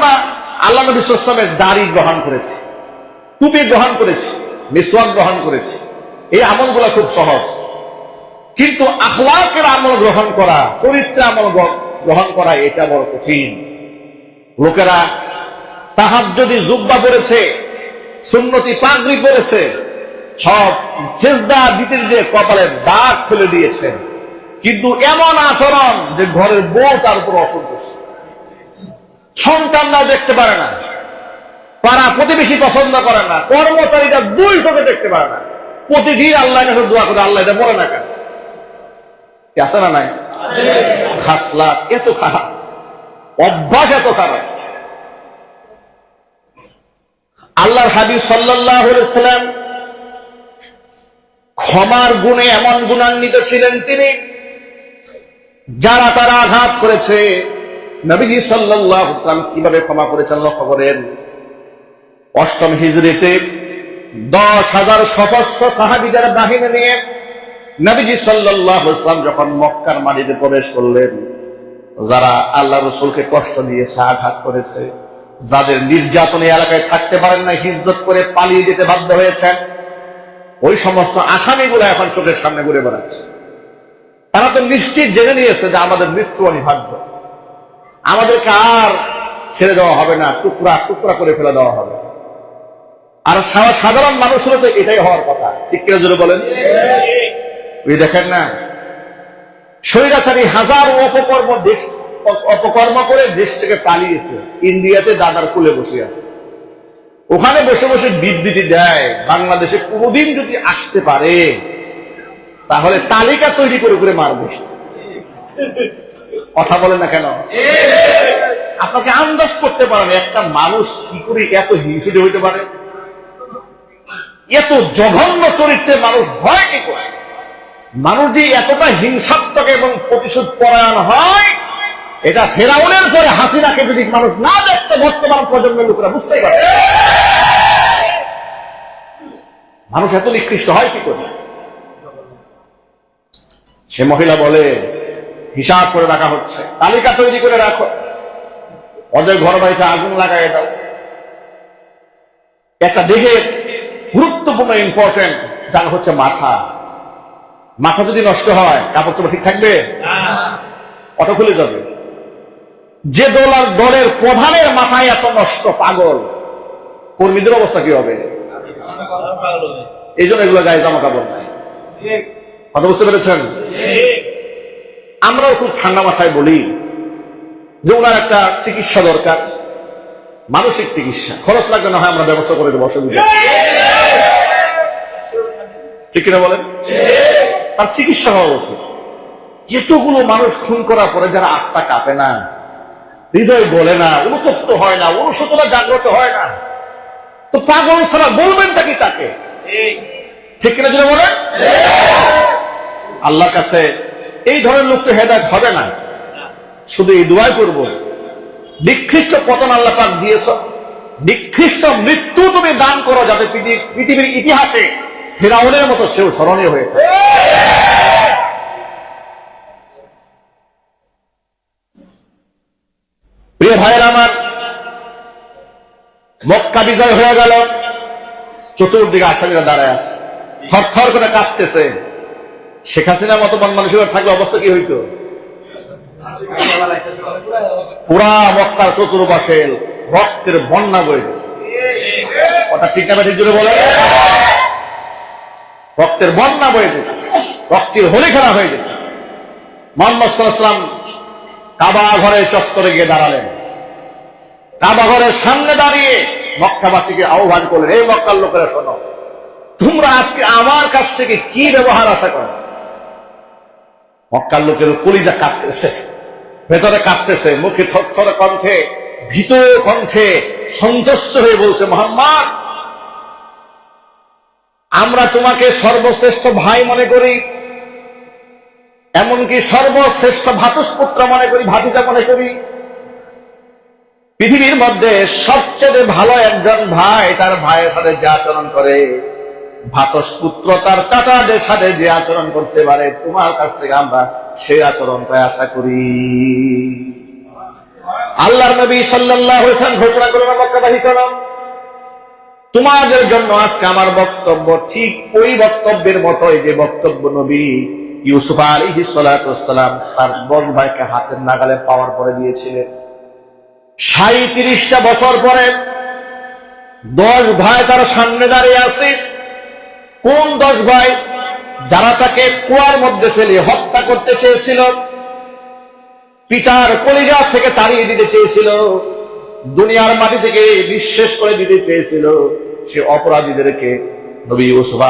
আমরা আল্লাহ নবী সাল্লামের দাড়ি গ্রহণ করেছি টুপি গ্রহণ করেছি, মিসওয়াক গ্রহণ করেছি। এই আমলগুলো খুব সহজ। কিন্তু আখলাকের আমল গ্রহণ করা চরিত্রে আমল গ্রহণ করা, এটা বড় কঠিন। লোকেরা তাহার যদি জুব্বা পড়েছে, সুন্নতি, পাগড়ি পড়েছে, সব সেজদা দিতে দিতে কপালে দাগ ফেলে দিয়েছেন কিন্তু এমন আচরণ যে ঘরের বউ তার উপর অসন্তোষ সন্তানরা দেখতে পারে না। পাড়া প্রতিবেশী পছন্দ করে না। কর্মচারীরা দুই চোখে দেখতে পারে না। প্রতিদিন আল্লাহ কাছে দোয়া করে, আল্লাহ এটা বলে না কেন? আছে না নাই? খাসলা এত খারাপ। অভ্যাস এত খারাপ। আল্লাহর হাবিব সাল্লাহ সাল্লাম ক্ষমার গুণে এমন গুণান্বিত ছিলেন তিনি, যারা তারা আঘাত করেছে। নবীজি সাল্লাহ ইসলাম কীভাবে ক্ষমা করেছেন লক্ষ্য করেন? অষ্টম হিজরিতে দশ হাজার সশস্ত্র সাহাবিদের বাহিনী নিয়ে নবীজি সাল্লাহ ইসলাম যখন মক্কার মাটিতে প্রবেশ করলেন, যারা আল্লাহ রসুলকে কষ্ট দিয়েছে, আঘাত করেছে, যাদের নির্যাতন এলাকায় থাকতে পারেন না হিজরত করে পালিয়ে যেতে বাধ্য হয়েছেন, ওই সমস্ত আসামিগুলো এখন চোখের সামনে ঘুরে বেড়াচ্ছে। তারা তো নিশ্চিত জেনে নিয়েছে যে আমাদের মৃত্যু অনিবার্য। আমাদেরকে আর ছেড়ে দেওয়া হবে না? টুকরা টুকরা করে ফেলে দেওয়া হবে। আর সাধারণ মানুষ হলে তো এটাই হওয়ার কথা। কিনা জোরে বলেন? দেখেন না। স্বৈরাচারী হাজার অপকর্ম দেশ অপকর্ম করে দেশ থেকে পালিয়েছে। ইন্ডিয়াতে দাদার কুলে বসে আছে। ওখানে বসে বসে বিবৃতি দেয়, বাংলাদেশে কোনোদিন যদি আসতে পারে, তাহলে তালিকা তৈরি করে করে মারবে। কথা বলেন না কেন? আপনাকে আন্দাজ করতে পারেন একটা মানুষ কি করে এত হিংসুটে হইতে পারে? এত জঘন্য চরিত্রের মানুষ হয় কি করে? মানুষ যে এতটা হিংসাত্মক এবং প্রতিশোধ পরায়ণ হয়, এটা ফেরাউনের পরে হাসিনাকে যদি মানুষ না দেখতে, বর্তমান প্রজন্মের লোকেরা বুঝতেই পারে মানুষ এত নিকৃষ্ট হয় কি করে? সে মহিলা বলে হিসাব করে রাখা হচ্ছে। তালিকা তৈরি করে রাখো। ওদের ঘর বাড়িতে আগুন লাগাই দাও। একটা দেখে গুরুত্বপূর্ণ ইম্পর্টেন্ট জানা হচ্ছে মাথা। মাথা যদি নষ্ট হয় কাপড় চোপড় ঠিক থাকবে? অটো খুলে যাবে। যে দল আর দলের প্রধানের মাথায় এত নষ্ট পাগল কর্মীদের অবস্থা কি হবে? এই জন্য এগুলো গায়ে জামা কাপড় নাই। কথা বুঝতে পেরেছেন? আমরাও খুব ঠান্ডা মাথায় বলি যে ওনার একটা চিকিৎসা দরকার, মানসিক চিকিৎসা। খরচ লাগবে না হয় আমরা ব্যবস্থা করে দেবো, অসুবিধা। ঠিক কিনা বলেন? তার চিকিৎসা হওয়া উচিত। এতগুলো মানুষ খুন করার পরে যারা আত্মা কাঁপে না, হৃদয় বলে না, অনুতপ্ত হয় না, অনুশোচনা জাগ্রত হয় না, তো পাগল ছাড়া বলবেন কি তাকে? ঠিক কিনা যদি বলেন? আল্লাহর কাছে এই ধরনের লোক তো হেদায়ত হবে না। শুধু এই দোয়াই করব। নিকৃষ্ট পতন আল্লাহ পাক দিয়েছ নিকৃষ্ট মৃত্যু তুমি দান করো যাতে পৃথিবীর ইতিহাসে ফেরাউনের মতো সেও স্মরণীয় হয়ে প্রিয় ভাইয়ের আমার, মক্কা বিজয় হয়ে গেল। চতুর্দিকে আসামিরা দাঁড়ায় আছে। থর থর করে কাঁপতেছে। শেখ হাসিনার মতো মন মানুষের থাকলে অবস্থা কি হইতো? পুরা মক্কার চতুর্পাশে রক্তের বন্যা বই ওটা ঠিক না ঠিক জুড়ে বলে রক্তের বন্যা যেত রক্তের হোলি খেলা হয়ে যেত মোহাম্মদ সাল্লাম কাবা ঘরে চত্বরে গিয়ে দাঁড়ালেন। কাবা ঘরের সামনে দাঁড়িয়ে মক্কাবাসীকে আহ্বান করলেন, এই মক্কার লোকেরা শোনো, তোমরা আজকে আমার কাছ থেকে কি ব্যবহার আশা করো? মক্কার লোকের কলিজা কাঁপতেছে, ভেতরে কাঁপতেছে, মুখে থরথরে কণ্ঠে ভীত কণ্ঠে সন্তুষ্ট হয়ে বলছে, মোহাম্মদ, আমরা তোমাকে সর্বশ্রেষ্ঠ ভাই মনে করি, এমনকি সর্বশ্রেষ্ঠ ভাতুষপুত্র মনে করি, ভাতিজা মনে করি। পৃথিবীর মধ্যে সবচেয়ে ভালো একজন ভাই তার ভাইয়ের সাথে যে আচরণ করে। ভাতস পুত্র তার চাচাদের সাথে যে আচরণ করতে পারে, তোমার কাছ থেকে আমরা সেই আচরণটাই আশা করি। আল্লাহর নবী সাল্লাল্লাহু আলাইহি ঘোষণা করলেন মক্কাবাসী শোনো তোমাদের জন্য আজকে আমার বক্তব্য ঠিক ওই বক্তব্যের মতোই যে বক্তব্য নবী ইউসুফ সালাতু ওয়াসসালাম তার দশ ভাইকে হাতের নাগালে পাওয়ার পরে দিয়েছিলেন। সাঁত্রিশটা বছর পরে দশ ভাই তার সামনে দাঁড়িয়ে আছে। কোন দশ ভাই যারা তাকে কুয়ার মধ্যে ফেলে হত্যা করতে চেয়েছিল, পিতার কলিজা থেকে তাড়িয়ে দিতে চেয়েছিল, দুনিয়ার মাটি থেকে নিঃশেষ করে দিতে চেয়েছিল, সে অপরাধীদেরকে নবী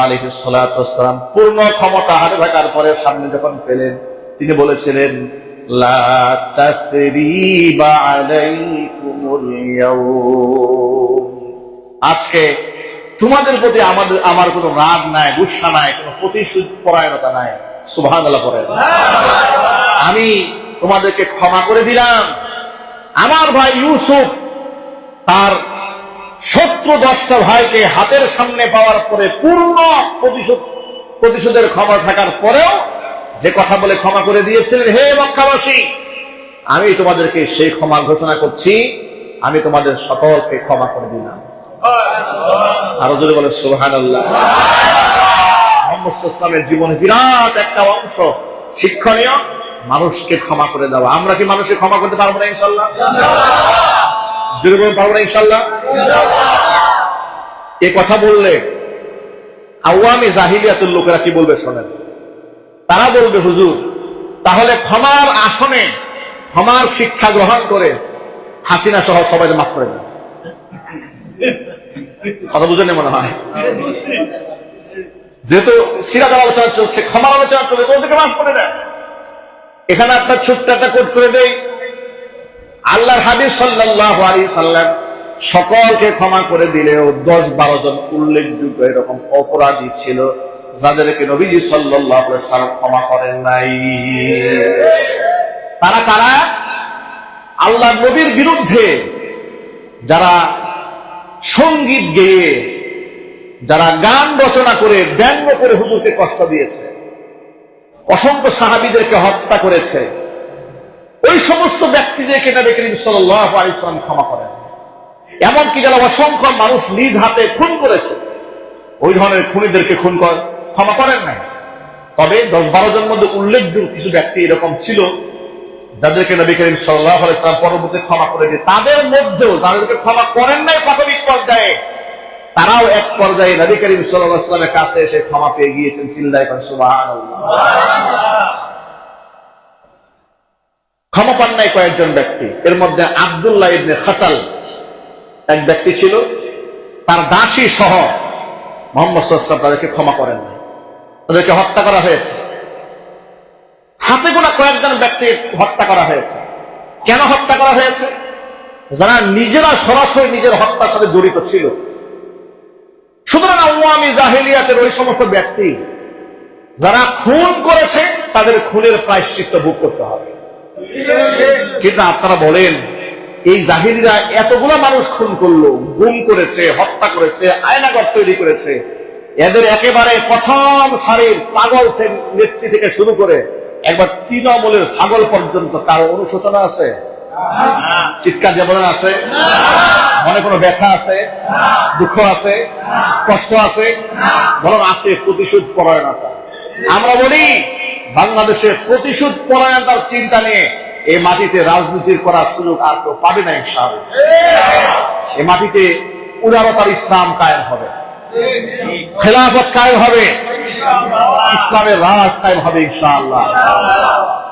আলাইহিস সালাতু ওয়াসসালাম পূর্ণ ক্ষমতা হাতে থাকার পরে সামনে যখন পেলেন, তিনি বলেছিলেন আজকে তোমাদের প্রতি আমাদের, আমার কোনো রাগ নাই, গুসা নাই, কোনো প্রতিশোধ পরায়ণতা নাই। পরে আমি তোমাদেরকে ক্ষমা করে দিলাম। আমার ভাই ইউসুফ, তার শত্রু দশটা ভাইকে হাতের সামনে পাওয়ার পরে পূর্ণ প্রতিশোধ, প্রতিশোধের ক্ষমা থাকার পরেও যে কথা বলে ক্ষমা করে দিয়েছিলেন, হে মক্কাবাসী, আমি তোমাদেরকে সেই ক্ষমা ঘোষণা করছি। আমি তোমাদের সকলকে ক্ষমা করে দিলাম। আরও যদি বলে সুহান আল্লাহ ইসলামের জীবনে বিরাট একটা অংশ শিক্ষণীয়, মানুষকে ক্ষমা করে দেওয়া। আমরা কি মানুষকে ক্ষমা করতে পারব না ইনশাল্লাহ যদি বলতে পারব না ইনশাল্লাহ এ কথা বললে আওয়ামী জাহিলিয়াতের লোকেরা কি বলবে শোনেন? তারা বলবে, হুজুর, তাহলে ক্ষমার আসনে, ক্ষমার শিক্ষা গ্রহণ করে হাসিনা সহ সবাই মাফ করে দেন। কথা বুঝেন মনে হয়। যেহেতু সিরাদার আলোচনা চলছে, ক্ষমার আলোচনা চলছে ওদেরকে মাফ করে দেন? এখানে আপনার ছোট্ট একটা কোট করে দেই। আল্লাহর হাবিব সাল্লাল্লাহু আলাইহি সাল্লাম সকলকে ক্ষমা করে দিলেও দশ বারো জন উল্লেখযোগ্য এরকম অপরাধী ছিল, যাদেরকে নবীজি আলাইহি সাল্লাম ক্ষমা করেন নাই। তারা কারা? আল্লাহ নবীর বিরুদ্ধে যারা সংগীত গেয়ে যারা গান রচনা করে ব্যঙ্গ করে হুজুরকে কষ্ট দিয়েছে, অসংখ্য সাহাবিদেরকে হত্যা করেছে, ওই সমস্ত ব্যক্তিদেরকে নবী করিম সাল্লাম ক্ষমা করেন। এমনকি যারা অসংখ্য মানুষ নিজ হাতে খুন করেছে, ওই ধরনের খুনিদেরকে খুন ক্ষমা করেন নাই। তবে দশ বারো জন মধ্যে উল্লেখযোগ্য কিছু ব্যক্তি এরকম ছিল। যাদেরকে নবী করিম সাল্লাম পরবর্তী ক্ষমা করে দিয়ে, তাদের মধ্যেও তাদেরকে ক্ষমা করেন নাই প্রাথমিক পর্যায়ে, তারাও এক পর্যায়ে নবী করিম আলাইহি কাছে এসে ক্ষমা পেয়ে গিয়েছেন চিল্লায় সুবহানাল্লাহ। ক্ষমা পান নাই কয়েকজন ব্যক্তি। এর মধ্যে আব্দুল্লাহ ইবনে খাতাল এক ব্যক্তি ছিল, তার দাসী সহ মোহাম্মদ তাদেরকে ক্ষমা করেন নাই। তাদেরকে হত্যা করা হয়েছে। হাতে গোনা কয়েকজন ব্যক্তি হত্যা করা হয়েছে। কেন হত্যা করা হয়েছে? যারা নিজেরা সরাসরি নিজের হত্যার সাথে জড়িত ছিল। সুতরাং আওয়ামী জাহেলিয়াতের ওই সমস্ত ব্যক্তি, যারা খুন করেছে, তাদের খুনের প্রায়শ্চিত্ত ভোগ করতে হবে। কিন্তু আপনারা বলেন, এই জাহিরিরা এতগুলো মানুষ খুন করল, গুম করেছে, হত্যা করেছে আয়নাগর তৈরি করেছে। এদের একেবারে প্রথম সারির পাগল নেত্রী থেকে শুরু করে একবার তৃণমূলের ছাগল পর্যন্ত কারও অনুশোচনা আছে? চিৎকার যেমন আছে। মনে কোনো ব্যথা আছে? দুঃখ আছে? কষ্ট আছে? বরং আছে প্রতিশোধ পরায়ণতা। আমরা বলি বাংলাদেশে প্রতিশোধ পরায়ণতার চিন্তা নিয়ে এই মাটিতে রাজনীতির করার সুযোগ আর কেউ পাবে না এই মাটিতে উদারতার ইসলাম কায়েম হবে। খেলাফত কায়েম হবে, ইসলামের রাজ কায়েম হবে ইনশাআল্লাহ।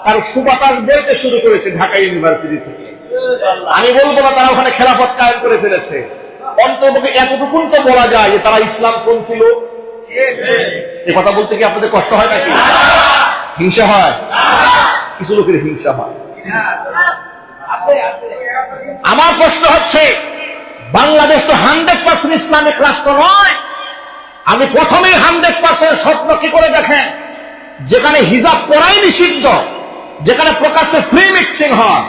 তার সুবাতাস বলতে শুরু করেছে ঢাকা ইউনিভার্সিটি থেকে। আমি বলব না তারা ওখানে খেলাফত কায়েম করে ফেলেছে। অন্তর্পক্ষে এতটুকুন তো বলা যায় যে তারা ইসলাম কোন ছিল এ কথা বলতে কি আপনাদের কষ্ট হয় নাকি? হিংসা হয়? কিছু লোকের হিংসা হয়। আমার প্রশ্ন হচ্ছে বাংলাদেশ তো হান্ড্রেড পার্সেন্ট ইসলামিক রাষ্ট্র নয়। আমি প্রথমেই হান্ড্রেড পার্সেন্ট স্বপ্ন কি করে দেখেন? যেখানে হিজাব পড়াই নিষিদ্ধ, যেখানে প্রকাশ্যে ফ্রি মিক্সিং হয়,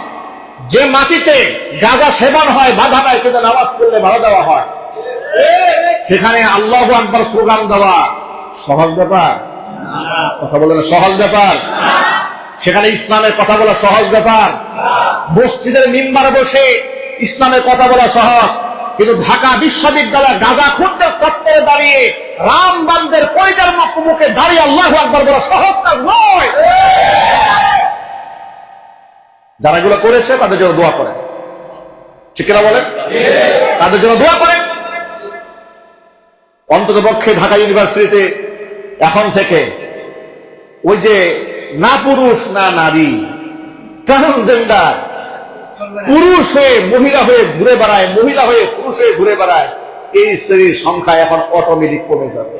যে মাটিতে গাঁজা সেবন হয়, বাধা দেয় কিন্তু নামাজ পড়লে ভালো দেওয়া হয়। সেখানে আল্লাহ আকবর স্লোগান দেওয়া। সহজ ব্যাপার? কথা বলে সহজ ব্যাপার? সেখানে ইসলামের কথা বলা সহজ ব্যাপার? মসজিদের মিম্বার বসে ইসলামের কথা বলা সহজ? কিন্তু ঢাকা বিশ্ববিদ্যালয় গাজা খুনদের চত্বরে দাঁড়িয়ে রামবানদের কয়দার মুখে দাঁড়িয়ে আল্লাহ আকবর বলা সহজ কাজ নয়। যারা এগুলো করেছে, তাদের জন্য দোয়া করেন। ঠিক বলেন? তাদের জন্য দোয়া করেন। অন্তত পক্ষে ঢাকা ইউনিভার্সিটিতে এখন থেকে ওই যে না পুরুষ, না নারী, ট্রান্সজেন্ডার পুরুষ হয়ে মহিলা হয়ে ঘুরে বেড়ায়, মহিলা হয়ে পুরুষ হয়ে ঘুরে বেড়ায়, এই শ্রেণির সংখ্যা এখন অটোমেটিক কমে যাবে।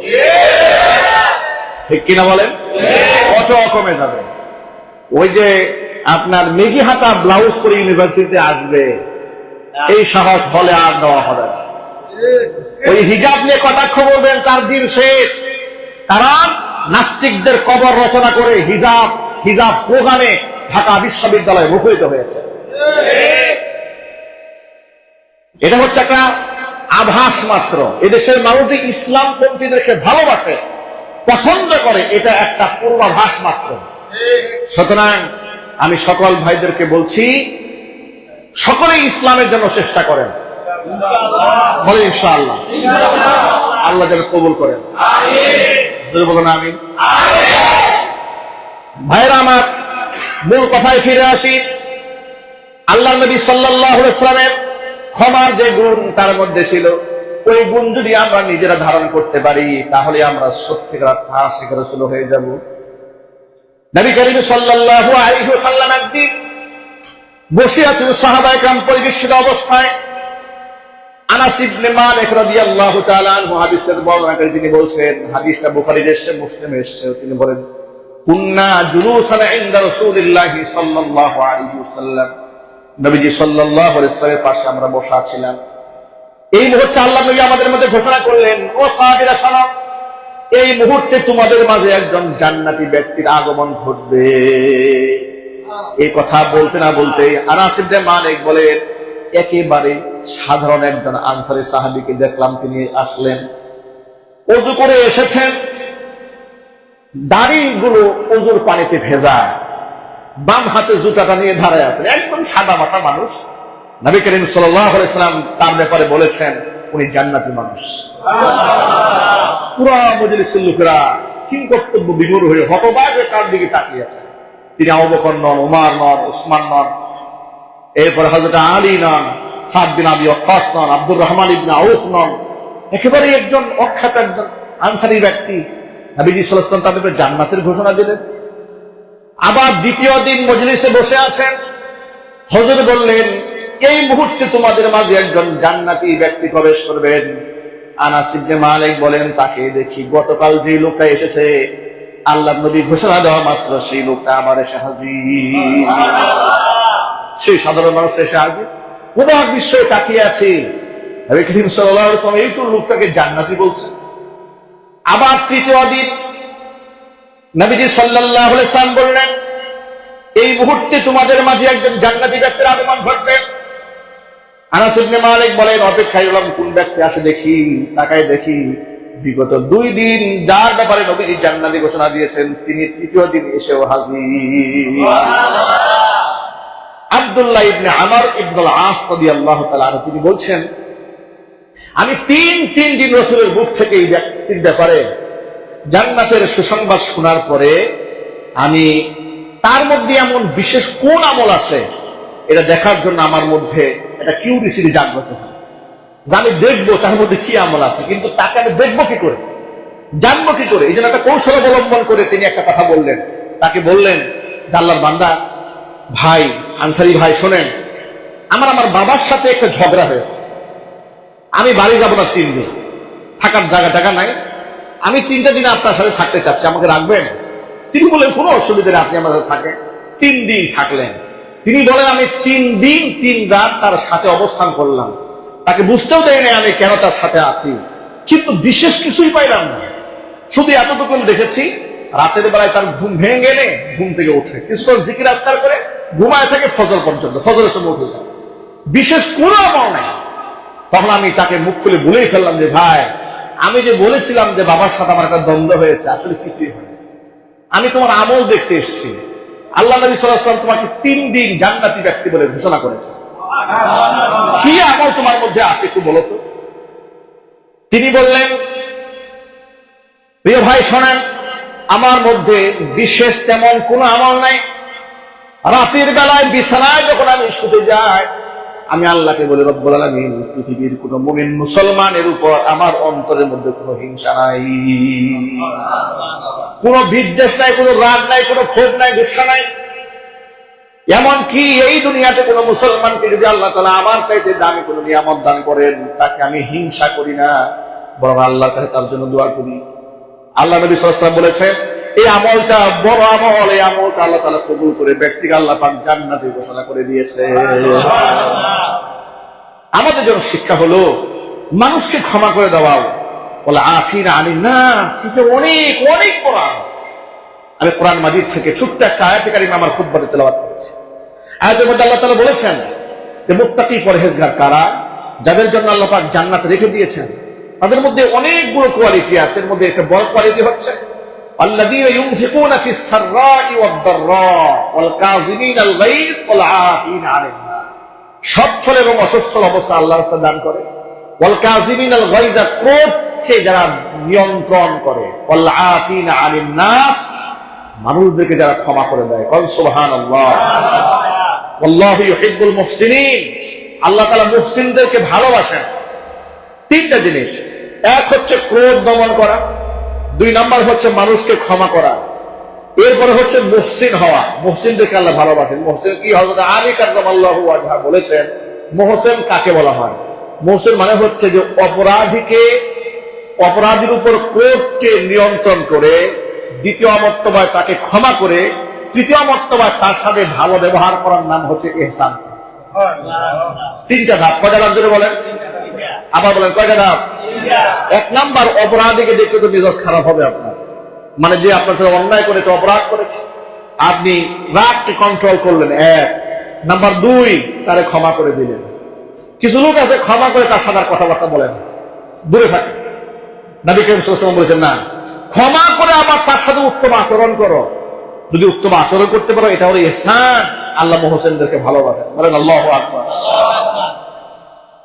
ঠিক কিনা বলেন? অটো কমে যাবে। ওই যে আপনার মেগি হাতা ব্লাউজ করে ইউনিভার্সিটিতে আসবে, এই সাহস হলে আর দেওয়া হবে ওই হিজাব নিয়ে কটাক্ষ বলবেন তার দিন শেষ। তারা নাস্তিকদের কবর রচনা করে হিজাব হিজাব স্লোগানে ঢাকা বিশ্ববিদ্যালয়ে মুখরিত হয়েছে। এটা হচ্ছে একটা আভাস মাত্র। এদেশের মানুষ যে ইসলাম পন্থীদেরকে ভালোবাসে, পছন্দ করে, এটা একটা পূর্বাভাস মাত্র। সুতরাং আমি সকল ভাইদেরকে বলছি, সকলেই ইসলামের জন্য চেষ্টা করেন। বলে ইনশাআল্লাহ। আল্লাহ যেন কবুল করেন। আমি ভাইরা, আমার মূল কথায় ফিরে আসি। আল্লাহ নবী সাল্লাহামের ক্ষমার যে গুণ তার মধ্যে ছিল, ওই গুণ যদি আমরা নিজেরা ধারণ করতে পারি, তাহলে আমরা সত্যিকার হয়ে যাব। নবী করিম সাল্লাহু একদিন বসে আছেন সাহাবাইকাম পরিবেশিত অবস্থায়। আমরা বর্ণনা করে তিনি বলছেন এসেছে তিনি বলেন নবীজি সাল্লাল্লাহু আলাইহি ওয়াসাল্লামের পাশে আমরা বসা ছিলাম। এই মুহূর্তে আল্লাহ নবী আমাদের মধ্যে ঘোষণা করলেন ও সাহাবীরা শোনো এই মুহূর্তে তোমাদের মাঝে একজন জান্নাতি ব্যক্তির আগমন ঘটবে। এই কথা বলতে না বলতে আনাস ইবনে মালিক বলেন একেবারে সাধারণ একজন আনসারি সাহাবীকে দেখলাম তিনি আসলেন। অজু করে এসেছেন দাড়িগুলো অজুর পানিতে ভেজা বাম হাতে জুতাটা নিয়ে দাঁড়ায় আছেন একদম সাদা মাথা মানুষ। নবী করিম সাল্লাম তার ব্যাপারে বলেছেন, উনি জান্নাতি মানুষ। পুরা মজলিসের লোকেরা কিং কর্তব্য বিমূর হয়ে হতবাক হয়ে তার দিকে তাকিয়ে আছে। তিনি আবকর নন, উমার নন, উসমান নন। এরপর হজরত আলী নন, সাদ বিন আবি অক্কাস নন, আব্দুর রহমান ইবনে আউফ নন। একেবারে একজন অখ্যাত একজন আনসারি ব্যক্তি। নবীজি সাল্লাল্লাহু তাদের জান্নাতের ঘোষণা দিলেন। আবার দ্বিতীয় দিন মজলিসে বসে আছেন। হজর বললেন, এই মুহূর্তে তোমাদের মাঝে একজন জান্নাতি ব্যক্তি প্রবেশ করবেন। আনাস ইবনে মালিক বলেন, তাকে দেখি গতকাল যে লোকটা এসেছে আল্লাহ নবী ঘোষণা দেওয়া মাত্র সেই লোকটা আমার এসে সেই সাধারণ মানুষ এসে হাজির। পুরো বিশ্বয়ে তাকিয়ে আছে। নবী লোকটাকে জান্নাতি বলছেন। আবার তৃতীয় দিন নবীজি আলাইহি সাল্লাম বললেন, এই মুহূর্তে তোমাদের মাঝে একজন জান্নাতি ব্যক্তির আগমন ঘটবে। আনাস ইবনে মালিক বলেন, অপেক্ষায় হলাম কোন ব্যক্তি আসে দেখি, তাকায় দেখি। বিগত দুই দিন যার ব্যাপারে নবীজি জান্নাতি ঘোষণা দিয়েছেন, তিনি তৃতীয় দিন এসেও হাজির। আব্দুল্লাহ ইবনে আমর ইবনুল আস রাদিয়াল্লাহু তাআলা তিনি বলছেন, আমি তিন তিন দিন রসুলের মুখ থেকে এই ব্যক্তির ব্যাপারে জান্নাতের সুসংবাদ শোনার পরে আমি তার মধ্যে এমন বিশেষ কোন আমল আছে এটা দেখার জন্য আমার মধ্যে একটা কিউরিসিটি জাগ্রত হয়। যে আমি দেখব তার মধ্যে কি আমল আছে, কিন্তু তাকে আমি দেখব কি করে? জানব কি করে? এই জন্য একটা কৌশল অবলম্বন করে তিনি একটা কথা বললেন। তাকে বললেন জাল্লার বান্দা, ভাই, আনসারি ভাই, শোনেন, আমার আমার বাবার সাথে একটা ঝগড়া হয়েছে। আমি বাড়ি যাব না তিন দিন। থাকার জায়গা টাকা নাই। আমি তিনটা দিন আপনার সাথে থাকতে চাচ্ছি, আমাকে রাখবেন? তিনি বললেন, কোনো অসুবিধা নেই, আপনি আমার সাথে থাকেন। তিন দিন থাকলেন। তিনি বলেন, আমি তিন দিন, তিন রাত তার সাথে অবস্থান করলাম। তাকে বুঝতেও দেয় নাই আমি কেন তার সাথে আছি। কিন্তু বিশেষ কিছুই পাইলাম না। শুধু এতটুকু দেখেছি, রাতের বেলায় তার ঘুম ভেঙে গেলে ঘুম থেকে উঠে। কিছুক্ষণ জিকির আজকার করে ঘুমায় থাকে ফজর পর্যন্ত, ফজরের সময় উঠে যায়। বিশেষ কোনো আমল নাই। তখন আমি তাকে মুখ খুলে বলেই ফেললাম যে, ভাই আমি যে বলেছিলাম যে বাবার সাথে আমার একটা দ্বন্দ্ব হয়েছে, আসলে কিছুই হয় আমি তোমার আমল দেখতে এসেছি। আল্লাহ নবী সাল্লাম তোমাকে তিন দিন জান্নাতি ব্যক্তি বলে ঘোষণা করেছে কি আমল তোমার মধ্যে আছে একটু বলো তো? তিনি বললেন, প্রিয় ভাই, শোনেন, আমার মধ্যে বিশেষ তেমন কোনো আমল নাই। রাতের বেলায় বিছানায় যখন আমি শুতে যাই আমি আল্লাহকে বলে, রব্বুল আলামিন, পৃথিবীর কোন মুমিন মুসলমানের উপর আমার অন্তরের মধ্যে কোনো হিংসা নাই। কোনো বিদ্বেষ নাই, কোনো রাগ নাই, কোনো ক্ষোভ নাই, গুসা নাই। এমনকি এই দুনিয়াতে কোনো মুসলমানকে যদি আল্লাহ তালা আমার চাইতে দামি কোনো নিয়ামত দান করেন, তাকে আমি হিংসা করি না। বরং আল্লাহর কাছে তার জন্য দোয়া করি। আল্লাহ নবী সাল্লাম বলেছেন এই আমলটা বড় আমল এই আমলটা আল্লাহ তালা কবুল করে ব্যক্তিকে আল্লাহ পাক জান্নাতে ঘোষণা করে দিয়েছে। আমাদের জন্য শিক্ষা হলো মানুষকে ক্ষমা করে দেওয়াও। বলে আফিন আনি না সেটা অনেক অনেক কোরআন আমি কোরআন মাজিদ থেকে ছোট্ট একটা আয়াতে কারিমা আমার খুদ্বারে তেলাওয়াত করেছি। আয়াতের মধ্যে আল্লাহ তালা বলেছেন যে মুত্তাকি পরহেজগার কারা? যাদের জন্য আল্লাহ পাক জান্নাত রেখে দিয়েছেন তাদের মধ্যে অনেকগুলো কোয়ালিটি আছে এর মধ্যে একটা বড় কোয়ালিটি হচ্ছে الذين ينفقون في السراء والضراء والكاظمين الغيظ والعافين عن الناس সচ্ছল এবং অসচ্ছল অবস্থা আল্লাহ রাস্তা দান করে ওয়াল কাজিমিন আল গাইজা ক্রোধকে যারা নিয়ন্ত্রণ করে ওয়াল আফিন আনিন নাস মানুষদেরকে যারা ক্ষমা করে দেয় কল সুবহানাল্লাহ আল্লাহু ইউহিব্বুল মুহসিনিন আল্লাহ তাআলা মুহসিনদেরকে ভালোবাসেন তিনটা জিনিস এক হচ্ছে ক্রোধ দমন করা দুই নাম্বার হচ্ছে মানুষকে ক্ষমা করা। এরপরে হচ্ছে মুহসিন হওয়া। মুহসিনদেরকে আল্লাহ ভালোবাসেন। মুহসিন কি? হজরত আলী কার্লাম আল্লাহ বলেছেন মোহসেন কাকে বলা হয়? মোহসেন মানে হচ্ছে যে অপরাধীকে অপরাধীর উপর ক্রোধকে নিয়ন্ত্রণ করে দ্বিতীয় মর্তবায় তাকে ক্ষমা করে তৃতীয় মর্তবায় তার সাথে ভালো ব্যবহার করার নাম হচ্ছে এহসান। তিনটা ধাপ। ধাপ জোরে বলেন? আবার বলেন কয়টা ধাপ এক নাম্বার অপরাধীকে দেখলে তো মেজাজ খারাপ হবে আপনার। মানে যে আপনার সাথে অন্যায় করেছে অপরাধ করেছে আপনি রাগকে কন্ট্রোল করলেন এক। নাম্বার দুই তারে ক্ষমা করে দিলেন। কিছু লোক আছে ক্ষমা করে তার সাথে আর কথাবার্তা বলেন দূরে থাকে নবী করিম সাল্লাল্লাহু বলেছেন না ক্ষমা করে আবার তার সাথে উত্তম আচরণ করো। যদি উত্তম আচরণ করতে পারো এটা হলো ইহসান আল্লাহ মোহসেনদেরকে ভালোবাসেন। বলেন আল্লাহ আকবার।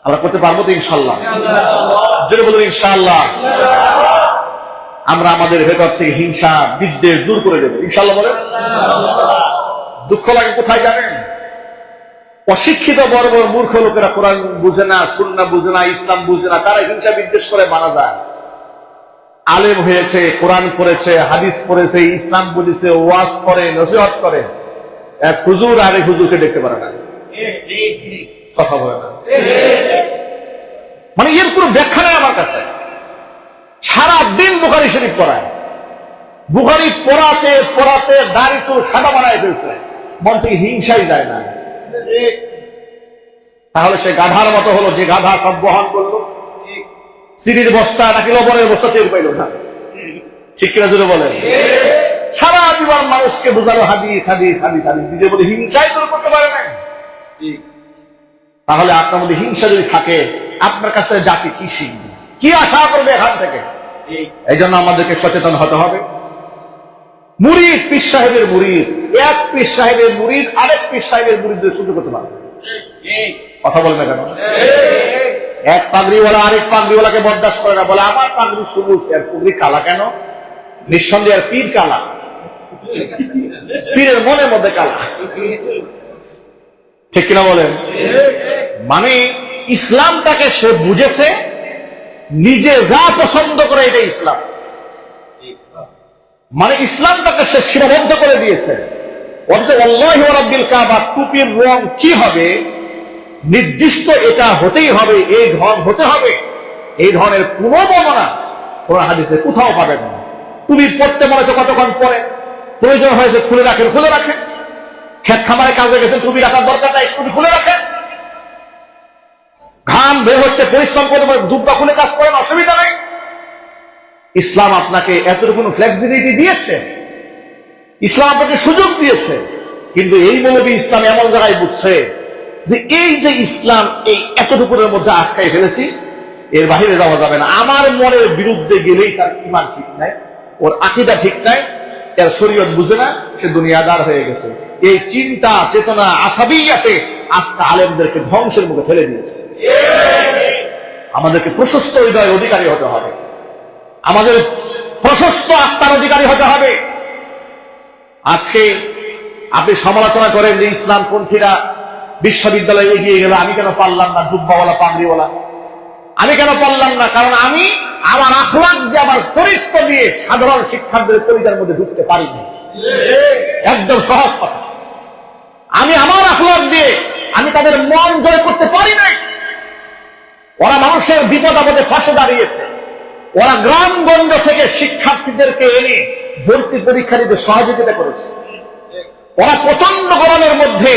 আমরা করতে পারব তো ইনশাল্লাহ জোরে বলুন ইনশাল্লাহ আমরা আমাদের ভেতর থেকে হিংসা, বিদ্বেষ দূর করে দেবো। ইনশাল্লাহ বলেন। দুঃখ লাগে কোথায় জানেন? অশিক্ষিত বড় বড় মূর্খ লোকেরা কোরআন বুঝে না সুন্না বুঝে না, ইসলাম বুঝে না, তারা হিংসা বিদ্বেষ করে মারা যায়। আলেম হয়েছে, কোরআন পড়েছে, হাদিস পড়েছে, ইসলাম বুঝেছে, ওয়াজ করে, নসিহত করে। এক হুজুর আর এক হুজুরকে দেখতে পারে না। কথা বলে না। মানে এর কোনো ব্যাখ্যা নেই আমার কাছে। সারা দিন বুখারি শরীফ পড়ায়। বুখারি পড়াতে পড়াতে দাড়ি চুল সাদা বানায় ফেলছে। মন থেকে হিংসাই যায় না। তাহলে সে গাধার মতো হলো, যে গাধা সব বহন করল। সিঁড়ির বস্তা নাকি লবণের বস্তা টের পাইল না। ঠিক কিনা জুড়ে বলেন? সারা জীবন মানুষকে বোঝালো হাদিস হাদিস হাদিস হাদিস। নিজে বলে হিংসাই দূর করতে পারে না তাহলে আপনার মধ্যে হিংসা যদি থাকে, আপনার কাছে জাতি কি শিখবে? কি আশা করবে এখান থেকে? এই জন্য আমাদেরকে সচেতন হতে হবে। মুরিদ পীর সাহেবের মুরিদ, এক পীর সাহেবের মুরিদ, আরেক পীর সাহেবের মুরিদদের সহ্য করতে পারবে। কথা বলবে কেন? এক পাগড়িওয়ালা আরেক পাগড়িওয়ালাকে বরদাস্ত করে না, বলে আমার পাগড়ি সবুজ, এর পাগড়ি কালা কেন? নিঃসন্দেহে আর পীর কালা। পীরের মনের মধ্যে কালা। ঠিক কিনা বলেন? মানে ইসলামটাকে সে বুঝেছে, নিজে যা পছন্দ করে এটা ইসলাম। মানে ইসলামটাকে সে সীমাবদ্ধ করে দিয়েছে। টুপির রং কি হবে? নির্দিষ্ট এটা হতেই হবে, এই ধন হতে হবে। এই ধরনের কোনো বর্ণনা কোন হাদিসে কোথাও পাবেন না। তুমি পড়তে মনে হচ্ছে কতক্ষণ পরে? প্রয়োজন হয়েছে খুলে রাখেন খুলে রাখেন। ক্ষেত খামারে কাজে গেছেন তুমি রাখার দরকার নাই তুমি খুলে রাখেন। ঘাম বের হচ্ছে, পরিশ্রম করতে পারে জুব্বা খুলে কাজ করেন, অসুবিধা নেই। ইসলাম আপনাকে এতটুকু ফ্লেক্সিবিলিটি দিয়েছে, ইসলাম আপনাকে সুযোগ দিয়েছে, কিন্তু এই মৌলবী ইসলাম এমন জায়গায় বুঝছে যে এই যে ইসলাম এই এতটুকুর মধ্যে আটকাই ফেলেছি, এর বাহিরে যাওয়া যাবে না। আমার মনের বিরুদ্ধে গেলেই তার ইমান ঠিক নাই, ওর আকিদা ঠিক নাই এর শরীয়ত বুঝে না, সে দুনিয়াদার হয়ে গেছে। এই চিন্তা, চেতনা, আসাবিয়াতে আজকে আলেমদেরকে ধ্বংসের মুখে ঠেলে দিয়েছে। আমাদেরকে প্রশস্ত হৃদয়ের অধিকারী হতে হবে। আমাদের প্রশস্ত আত্মার অধিকারী হতে হবে। আজকে আপনি সমালোচনা করেন যে ইসলাম ইসলামপন্থীরা বিশ্ববিদ্যালয়ে এগিয়ে গেল, আমি কেন পারলাম না, জুব্বাওয়ালা, পাগড়িওয়ালা। আমি কেন পারলাম না? কারণ আমি আমার আখলাক দিয়ে, আমার চরিত্র দিয়ে সাধারণ শিক্ষার্থীদের কবিতার মধ্যে ঢুকতে পারিনি। একদম সহজ কথা। আমি আমার আখলাক দিয়ে আমি তাদের মন জয় করতে পারি নাই। ওরা মানুষের বিপদ আপদে পাশে দাঁড়িয়েছে। ওরা গ্রাম গ্রামগঞ্জ থেকে শিক্ষার্থীদেরকে এনে ভর্তি পরীক্ষা দিতে সহযোগিতা করেছে। ওরা প্রচণ্ড গরমের মধ্যে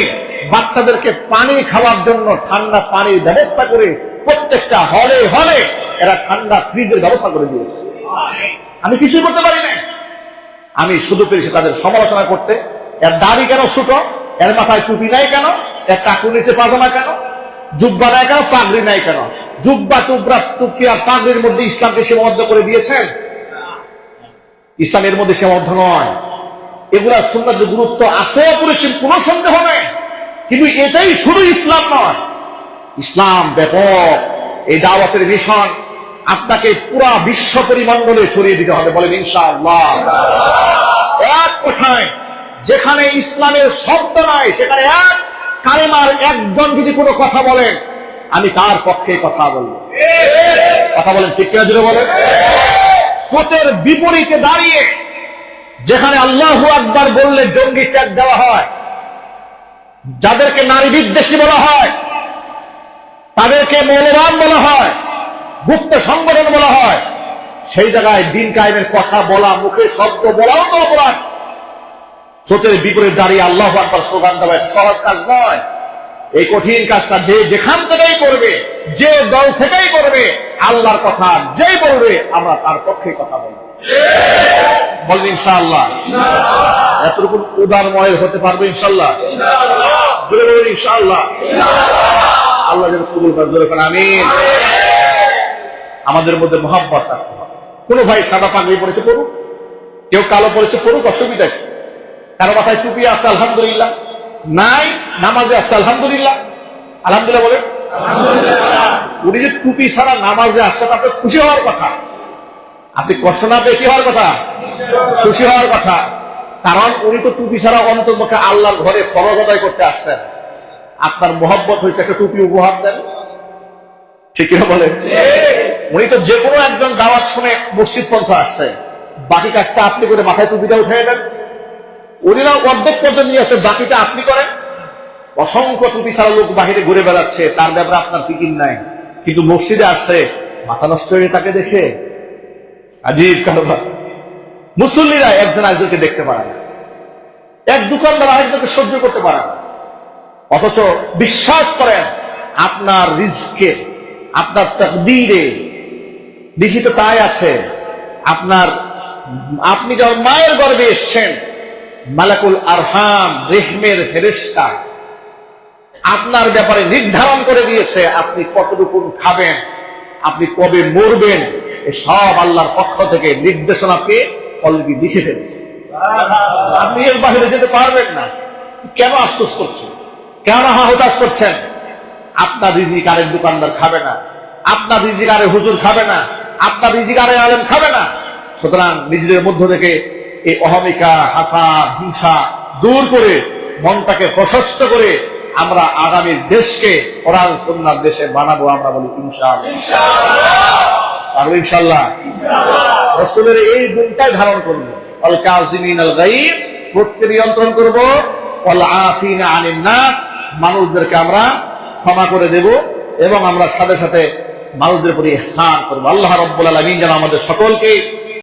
বাচ্চাদেরকে পানি খাওয়ার জন্য ঠান্ডা পানির ব্যবস্থা করে প্রত্যেকটা হলে হলে এরা ঠান্ডা ফ্রিজের ব্যবস্থা করে দিয়েছে। আমি কিছুই করতে পারি না আমি শুধু পেরেছি তাদের সমালোচনা করতে। এর দাড়ি কেন ছোট? এর মাথায় চুপি নাই কেন? এর টাকুর নিচে পাজামা কেন? জুব্বা নাই কেন? পাগড়ি নাই কেন? জুব্বা, টুবরা, টুপি আর পাগড়ির মধ্যে ইসলামকে সীমাবদ্ধ করে দিয়েছেন? ইসলামের মধ্যে সীমাবদ্ধ নয়। এগুলা সুন্নাত গুরুত্ব আছে অপরিসীম, কোন সন্দেহ নেই। কিন্তু এটাই শুধু ইসলাম নয়। ইসলাম ব্যাপক। এই দাওয়াতের মিশন আপনাকে পুরা বিশ্ব পরিমণ্ডলে ছড়িয়ে দিতে হবে বলেন ইনশাআল্লাহ। এক কথায়, যেখানে ইসলামের শব্দ নাই, সেখানে এক কালেমার একজন যদি কোনো কথা বলেন, আমি তার পক্ষে কথা বলব। কথা বলেন কিনা জুড়ে বলেন? স্রোতের বিপরীতে দাঁড়িয়ে যেখানে আল্লাহ আকবার বললে জঙ্গি ট্যাগ দেওয়া হয় যাদেরকে নারী বিদ্বেষী বলা হয়, তাদেরকে মৌলবান বলা হয়, গুপ্ত সংগঠন বলা হয়, সেই জায়গায় দিন কায়েমের কথা বলা, মুখে শব্দ বলাও তো অপরাধ। স্রোতের বিপরীত দাঁড়িয়ে আল্লাহ আকবার স্লোগান দেওয়া সহজ কাজ নয়। এই কঠিন কাজটা যে যেখান থেকেই করবে, যে দল থেকেই করবে, আল্লাহর কথা যেই বলবে, আমরা তার পক্ষে কথা বলব। বলবেন ইনশাআল্লাহ। এতটুকু উদারময় হতে পারবে ইনশাল্লাহ জোরে ইনশাআল্লাহ। আল্লাহ যেন কবুল করে আমাদের মধ্যে মহাব্বত রাখতে হবে। কোনো ভাই সাদা পাগড়ি পড়েছে পড়ুক কেউ কালো পড়েছে পড়ুক অসুবিধা কি? কারও মাথায় টুপি আছে, আলহামদুলিল্লাহ? নাই, নামাজে আছে, আলহামদুলিল্লাহ? আলহামদুলিল্লাহ বলে উনি যে টুপি ছাড়া নামাজে আসছেন আপনার খুশি হওয়ার কথা। আপনি কষ্ট না পেয়ে কি হওয়ার কথা? খুশি হওয়ার কথা। কারণ উনি তো টুপি ছাড়া অন্তর্পক্ষে আল্লাহর ঘরে ফরজ আদায় করতে আসছেন। আপনার মোহব্বত হয়েছে একটা টুপি উপহার দেন। ঠিক কিনা বলেন? উনি তো যে কোনো একজন দাওয়াত শুনে মসজিদ পন্থ আসছে। বাকি কাজটা আপনি করে মাথায় টুপিটা উঠে দেন। উনিরা অর্ধেক পর্যন্ত নিয়ে আসছে বাকিটা আপনি করেন। অসংখ্য টুপি ছাড়া লোক বাহিরে ঘুরে বেড়াচ্ছে, তার ব্যাপারে আপনার ফিকির নাই। কিন্তু মসজিদে আসছে, মাথা নষ্ট হয়ে তাকে দেখে। আজীব কারবার মুসল্লিরা একজন আরেকজনকে দেখতে পারে না। এক দোকানদার আরেকজনকে সহ্য করতে পারে না। অথচ বিশ্বাস করেন, আপনার রিস্কে আপনার তকদিরে, লিখিত তাই আছে, আপনার, আপনি যখন মায়ের গর্ভে এসছেন, মালাকুল আরহাম, রেহমের ফেরেস্তা আপনার ব্যাপারে নির্ধারণ করে দিয়েছে, আপনি কতটুকু খাবেন, আপনি কবে মরবেন সব আল্লাহর পক্ষ থেকে নির্দেশনা পেয়ে অলরেডি লিখে ফেলেছে। আপনি এর বাহিরে যেতে পারবেন না। কেন আফসোস করছেন? কেন হতাশ করছেন? আপনার রিজিক আরেক দোকানদার খাবে না। আপনার রিজিক আরে হুজুর খাবে না। আপনার রিজিক আরে আলেম খাবে না। সুতরাং নিজেদের মধ্য থেকে এই অহমিকা হাসান হিংসা দূর করে, মনটাকে প্রশস্ত করে আমরা আগামী দেশকে কোরআন, সুন্নার দেশে বানাবো আমরা বলি ইনশাআল্লাহ। পারব ইনশাল্লাহ রসুলের এই গুণটাই ধারণ করব। অল কাজিমিন আল গাইস ক্রোধকে নিয়ন্ত্রণ করব। অল আফিন আনিন নাস মানুষদেরকে আমরা ক্ষমা করে দেব এবং আমরা সাথে সাথে মানুষদের প্রতি ইহসান করব। আল্লাহ রব্বুল আলমিন যেন আমাদের সকলকে